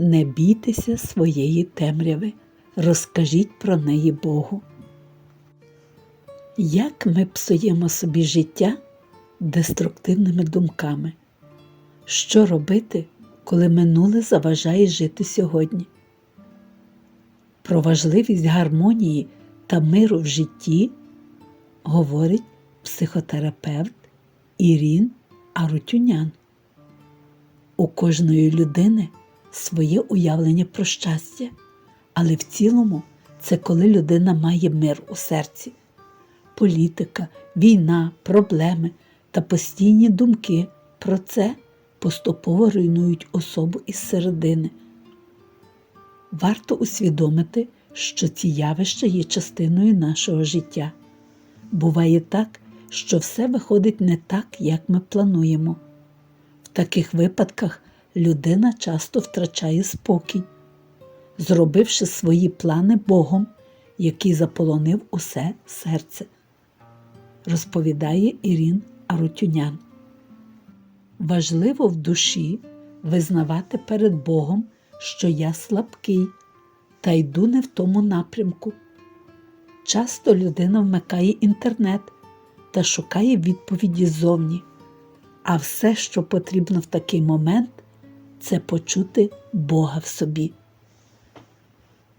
Не бійтеся своєї темряви, розкажіть про неї Богу. Як ми псуємо собі життя деструктивними думками? Що робити, коли минуле заважає жити сьогодні? Про важливість гармонії та миру в житті говорить психотерапевт Ірін Арутюнян. У кожної людини своє уявлення про щастя, але в цілому це коли людина має мир у серці. Політика, війна, проблеми та постійні думки про це поступово руйнують особу із середини. Варто усвідомити, що ці явища є частиною нашого життя. Буває так, що все виходить не так, як ми плануємо. В таких випадках людина часто втрачає спокій, зробивши свої плани Богом, який заполонив усе серце, розповідає Ірін Арутюнян. Важливо в душі визнавати перед Богом, що я слабкий та йду не в тому напрямку. Часто людина вмикає інтернет та шукає відповіді ззовні, а все, що потрібно в такий момент, це почути Бога в собі.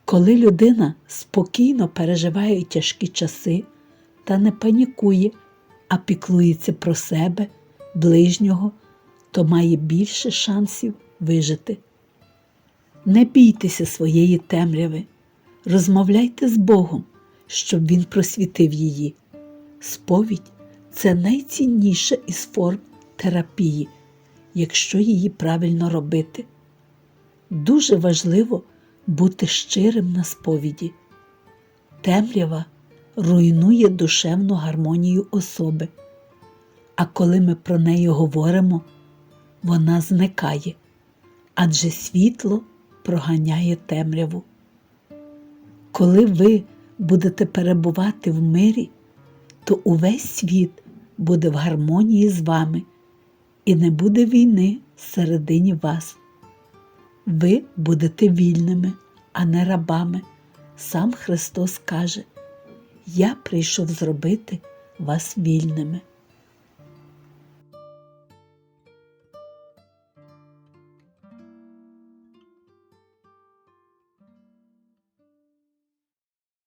Коли людина спокійно переживає тяжкі часи та не панікує, а піклується про себе, ближнього, то має більше шансів вижити. Не бійтеся своєї темряви, розмовляйте з Богом, щоб Він просвітив її. Сповідь це найцінніша із форм терапії, якщо її правильно робити. Дуже важливо бути щирим на сповіді. Темрява руйнує душевну гармонію особи, а коли ми про неї говоримо, вона зникає, адже світло проганяє темряву. Коли ви будете перебувати в мирі, то увесь світ буде в гармонії з вами і не буде війни всередині вас. Ви будете вільними, а не рабами. Сам Христос каже, Я прийшов зробити вас вільними.